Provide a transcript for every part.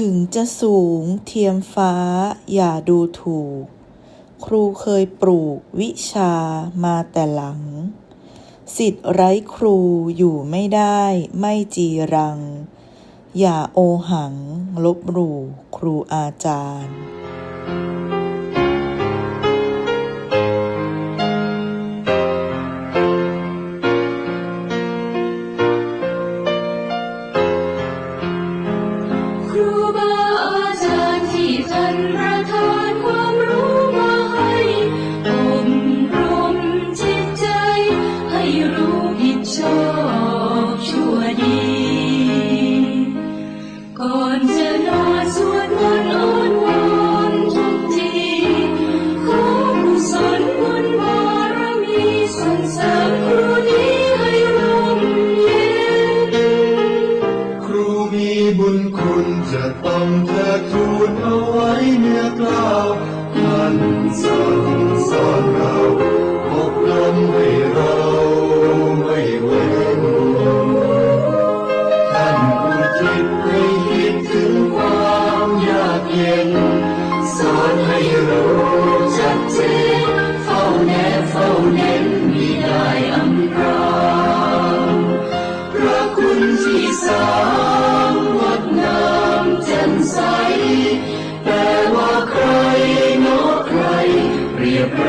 ถึงจะสูงเทียมฟ้าอย่าดูถูก ครูเคยปลูกวิชามาแต่หลัง สิทธิ์ไร้ครูอยู่ไม่ได้ไม่จีรัง อย่าโอหัง ลบหลู่ครูอาจารย์ ย์ที่ท่านประทาน เทิดทูนเอาไว้เนื้อกล้าวท่านสั่งสอนเราอบรมให้เราไม่เว้นท่านอุทิศให้คิดถึงความยากเย็น สอนให้รู้ชัดเจนเฝ้าแนบเฝ้าเน้นมิได้อำพรางพระคุณที่สร้า เ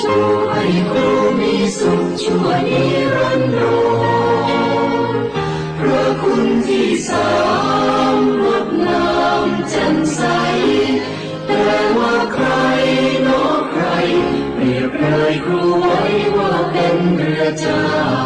ชูให้ครูมีสุขชั่วนิรันดรพระคุณที่สามงดงามแจ่มใส แต่ว่าใครนอใคร เปรียบเลยครูไว้ว่าเป็นเรือจ้า